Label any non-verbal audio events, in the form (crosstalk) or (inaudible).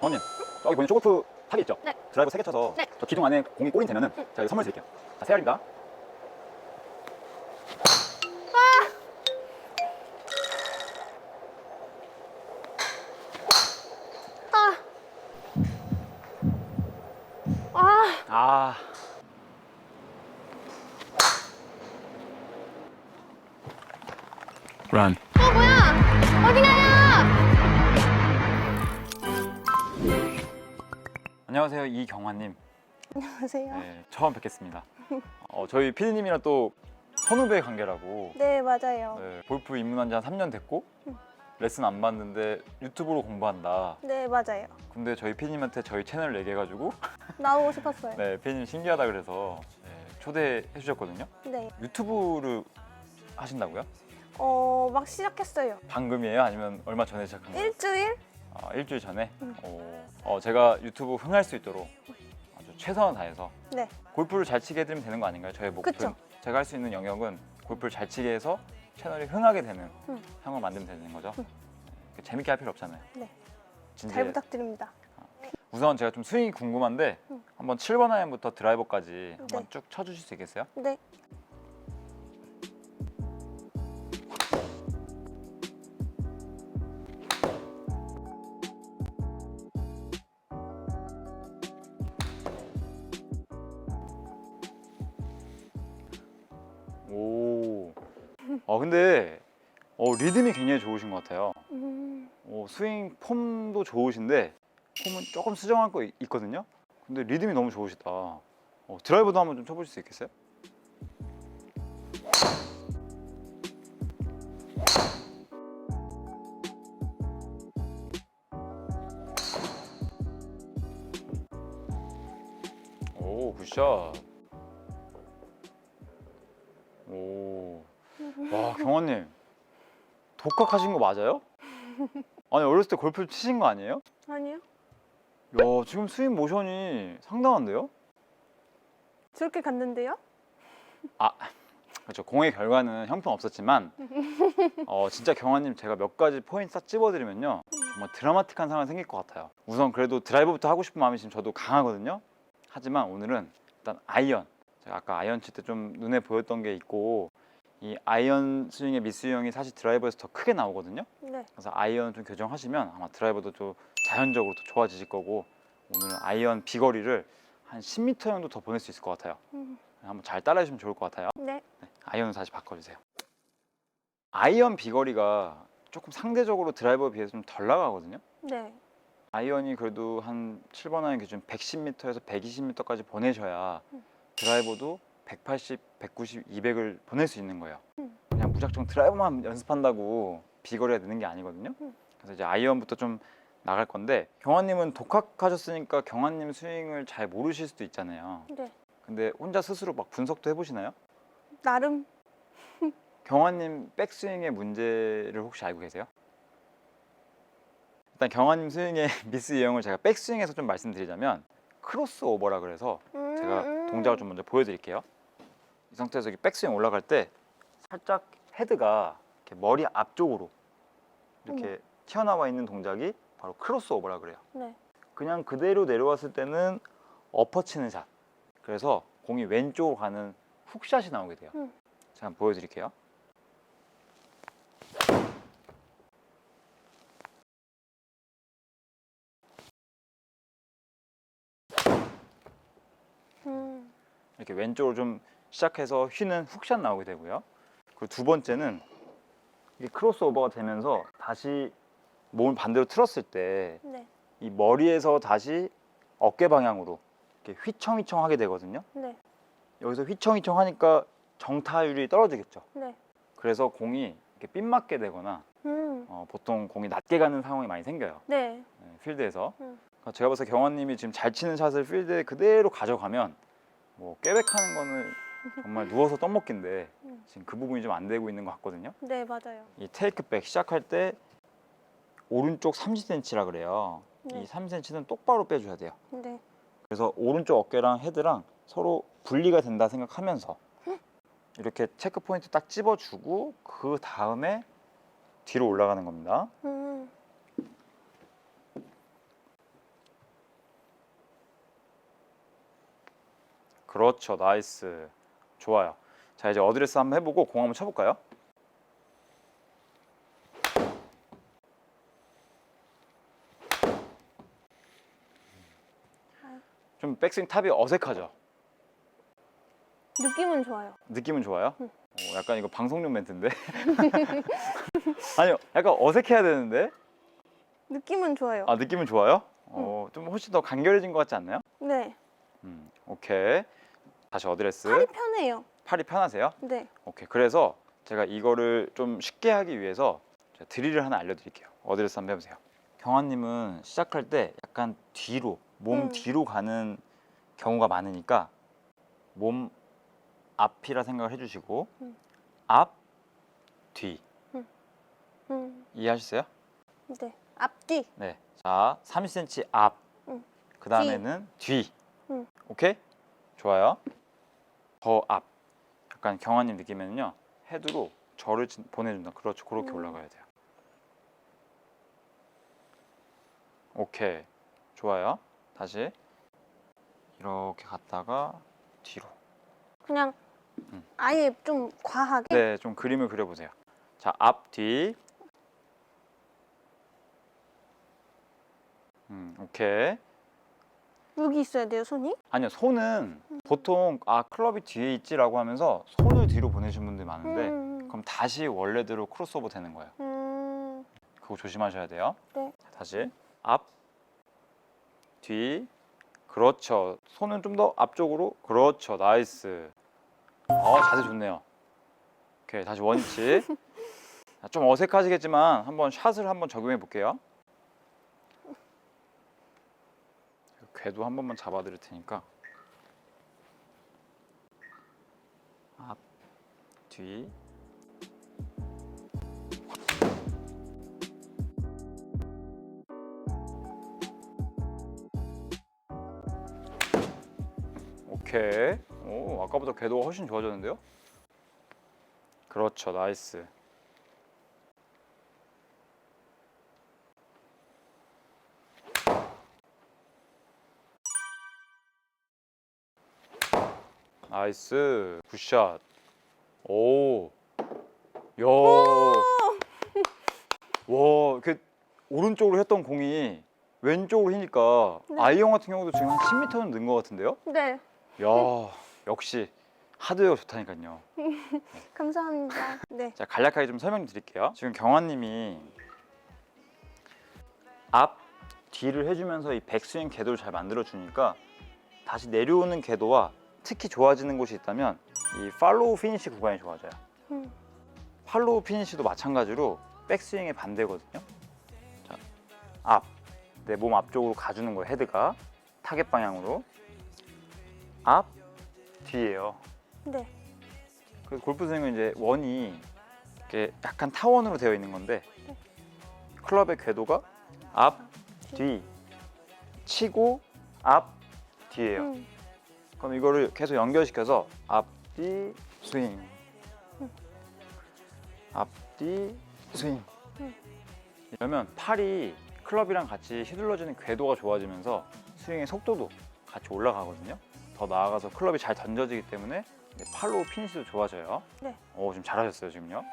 어머님 저기 보이는 쇼골프 탁이 있죠? 네. 드라이버 3개 쳐서 네. 저 기둥 안에 공이 꼬린 되면은 제가 이거 선물 드릴게요 자, 세 알입니다 아. 아. 아 Run 안녕하세요 이경환님 안녕하세요. 네, 처음 뵙겠습니다 어, 저희 피디님이랑 또 선후배 관계라고 네 맞아요. 네, 골프 입문한 지 한 3년 됐고 레슨 안 받는데 유튜브로 공부한다 네 맞아요. 근데 저희 피디님한테 저희 채널 얘기해가지고 (laughs) 나오고 싶었어요. 네, 피디님 신기하다 그래서 네, 초대해 주셨거든요 네. 유튜브를 하신다고요? 어 막 시작했어요. 방금이에요? 아니면 얼마 전에 시작한 거예요? 일주일? 아, 일주일 전에? 음. 어, 어, 제가 유튜브 흥할 수 있도록 아주 최선을 다해서 네. 골프를 잘 치게 해드리면 되는 거 아닌가요? 저의 목표 그쵸. 제가 할 수 있는 영역은 골프를 잘 치게 해서 채널이 흥하게 되는 음. 상황을 만들면 되는 거죠 음. 네, 재밌게 할 필요 없잖아요 네. 진짜 잘 부탁드립니다. 우선 제가 좀 스윙이 궁금한데 음. 한번 7번 아이언부터 드라이버까지 한번 네. 쭉 쳐주실 수 있겠어요? 네. 어 근데 어, 리듬이 굉장히 좋으신 것 같아요. 음, 어, 스윙 폼도 좋으신데 폼은 조금 수정할 거 있- 있거든요. 근데 리듬이 너무 좋으시다. 어, 드라이버도 한번 좀 쳐보실 수 있겠어요? 오 굿샷. 독학하신 거 맞아요? (laughs) 아니 어렸을 때 골프 치신 거 아니에요? 아니요. 야 지금 스윙 모션이 상당한데요? 저렇게 갔는데요? 그렇죠 공의 결과는 형편 없었지만 어, 진짜 경환님 제가 몇 가지 포인트 싹 찝어드리면요 정말 드라마틱한 상황이 생길 것 같아요 우선 그래도 드라이버부터 하고 싶은 마음이 지금 저도 강하거든요 하지만 오늘은 일단 아이언 제가 아까 아이언 칠 때 좀 눈에 보였던 게 있고 이 아이언 스윙의 미스 유형이 사실 드라이버에서 더 크게 나오거든요 네. 그래서 아이언 좀 교정하시면 아마 드라이버도 좀 자연적으로 더 좋아지실 거고 오늘은 아이언 비거리를 한 10m 정도 더 보낼 수 있을 것 같아요. 음, 한번 잘 따라해 주시면 좋을 것 같아요. 네. 네, 아이언을 다시 바꿔주세요. 아이언 비거리가 조금 상대적으로 드라이버에 비해서 좀 덜 나가거든요. 네. 아이언이 그래도 한 7번 아이언 기준 110m에서 120m까지 보내셔야 음. 드라이버도 180, 190, 200을 보낼 수 있는 거예요. 음. 그냥 무작정 드라이버만 연습한다고 비거리가 느는 게 아니거든요. 음. 그래서 이제 아이언부터 좀 나갈 건데 경환님은 독학하셨으니까 경환님 스윙을 잘 모르실 수도 있잖아요. 네. 근데 혼자 스스로 막 분석도 해보시나요? 나름 경환님 백스윙의 문제를 혹시 알고 계세요? 일단 경환님 스윙의 (laughs) 미스 유형을 제가 백스윙에서 좀 말씀드리자면 크로스 오버라 그래서 음, 제가 음. 동작을 좀 먼저 보여드릴게요. 이 상태에서 이렇게 백스윙 올라갈 때 살짝 헤드가 이렇게 머리 앞쪽으로 이렇게 튀어나와 있는 동작이 바로 크로스 오버라 그래요. 네. 그냥 그대로 내려왔을 때는 엎어치는 샷. 그래서 공이 왼쪽으로 가는 훅샷이 나오게 돼요. 음. 제가 한번 보여드릴게요. 이렇게 왼쪽으로 좀 시작해서 휘는 훅샷 나오게 되고요. 그리고 두 번째는 이게 크로스 오버가 되면서 다시 몸을 반대로 틀었을 때 이 네. 머리에서 다시 어깨 방향으로 이렇게 휘청휘청 하게 되거든요. 네. 여기서 휘청휘청 하니까 정타율이 떨어지겠죠. 네. 그래서 공이 이렇게 삔 맞게 되거나 음, 어, 보통 공이 낮게 가는 상황이 많이 생겨요. 네. 네, 필드에서. 음. 그러니까 제가 봐서 경원님이 지금 잘 치는 샷을 필드에 그대로 가져가면 뭐 꾀백하는 거는 정말 누워서 떡먹기인데 음. 지금 그 부분이 좀 안 되고 있는 것 같거든요. 네 맞아요. 이 테이크백 시작할 때 오른쪽 30cm라 그래요. 네. 이 3cm는 똑바로 빼줘야 돼요. 네. 그래서 오른쪽 어깨랑 헤드랑 서로 분리가 된다 생각하면서 이렇게 체크 포인트 딱 집어주고 그 다음에 뒤로 올라가는 겁니다. 음, 그렇죠. 나이스. 좋아요. 자, 이제 어드레스 한번 해보고 공 한번 쳐볼까요? 좀 백스윙 탑이 어색하죠? 느낌은 좋아요. 느낌은 좋아요? 응. 어, 약간 이거 방송용 멘트인데? (laughs) 아니요, 약간 어색해야 되는데? 느낌은 좋아요. 아, 느낌은 좋아요? 어, 좀 훨씬 더 간결해진 것 같지 않나요? 네. 음, 오케이. 다시 어드레스. 팔이 편해요. 팔이 편하세요? 네. 오케이. 그래서 제가 이거를 좀 쉽게 하기 위해서 제가 드릴을 하나 알려드릴게요. 어드레스 한번 해보세요. 경환님은 시작할 때 약간 뒤로 몸 음. 뒤로 가는 경우가 많으니까 몸 앞이라 생각을 해주시고 음. 앞, 뒤 음. 이해하셨어요? 네. 앞뒤. 네. 자, 30cm 앞. 음. 그 다음에는 뒤. 음. 오케이? 좋아요. 더 앞. 약간 경환님 느낌에는요. 헤드로 저를 진- 보내준다. 그렇죠. 그렇게 음. 올라가야 돼요. 오케이. 좋아요. 다시. 이렇게 갔다가 뒤로. 그냥 음. 아예 좀 과하게. 네, 좀 그림을 그려보세요. 자, 앞, 뒤. 음, 오케이. 여기 있어야 돼요, 손이? 아니요, 손은 보통 아 클럽이 뒤에 있지라고 하면서 손을 뒤로 보내신 분들 많은데 음. 그럼 다시 원래대로 크로스오버 되는 거예요. 음. 그거 조심하셔야 돼요. 네. 자, 다시 앞, 뒤. 그렇죠. 손은 좀 더 앞쪽으로. 그렇죠. 나이스. 어, 자세 좋네요. 오케이, 다시 원위치. 자, 좀 어색하시겠지만 한번 샷을 한번 적용해 볼게요. 궤도 한 번만 잡아 드릴 테니까. 뒤. 오케이. 오, 아까보다 궤도가 훨씬 좋아졌는데요? 그렇죠. 나이스. 나이스. 굿샷. 오. 야. 와, 이렇게 오른쪽으로 했던 공이 왼쪽으로 휘니까 네. 아이언 같은 경우도 지금 한 10m는 는 것 같은데요? 네. 야, 역시 하드웨어 좋다니까요. (laughs) 감사합니다. 네. 자, 간략하게 좀 설명 드릴게요. 지금 경환님이 앞, 뒤를 해주면서 이 백스윙 궤도를 잘 만들어 주니까 다시 내려오는 궤도와 특히 좋아지는 곳이 있다면 이 팔로우 피니시 구간이 좋아져요. 음. 팔로우 피니시도 마찬가지로 백스윙의 반대거든요. 자, 앞, 내 몸 앞쪽으로 가주는 거예요. 헤드가 타겟 방향으로 앞, 뒤예요. 네. 그 골프 스윙은 이제 원이 이렇게 약간 타원으로 되어 있는 건데 클럽의 궤도가 앞, 뒤, 치고 앞, 뒤예요. 음. 그럼 이거를 계속 연결시켜서 앞 뒤 스윙, 음. 앞뒤 스윙. 음. 이러면 팔이 클럽이랑 같이 휘둘러지는 궤도가 좋아지면서 스윙의 속도도 같이 올라가거든요. 더 나아가서 클럽이 잘 던져지기 때문에 이제 팔로우 피니시도 좋아져요. 네. 오, 지금 잘하셨어요 지금요.